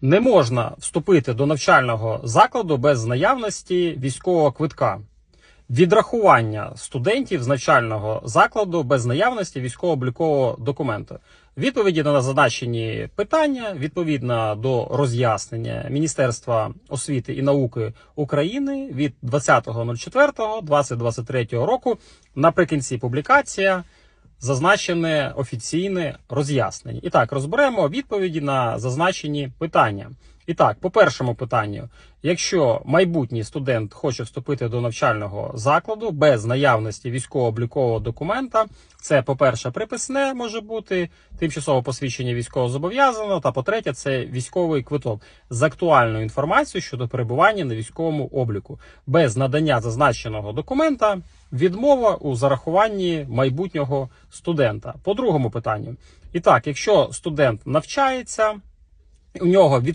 Не можна вступити до навчального закладу без наявності військового квитка. Відрахування студентів з навчального закладу без наявності військово-облікового документу. Відповіді на зазначені питання відповідно до роз'яснення Міністерства освіти і науки України від 20.04.2023 року наприкінці публікація зазначене офіційне роз'яснення. І так, розберемо відповіді на зазначені питання. І так, по першому питанню, якщо майбутній студент хоче вступити до навчального закладу без наявності військово-облікового документа, це, по-перше, приписне може бути тимчасове посвідчення військовозобов'язаного, та по-третє, це військовий квиток з актуальною інформацією щодо перебування на військовому обліку. Без надання зазначеного документа відмова у зарахуванні майбутнього студента. По другому питанню, і так, якщо студент навчається, у нього від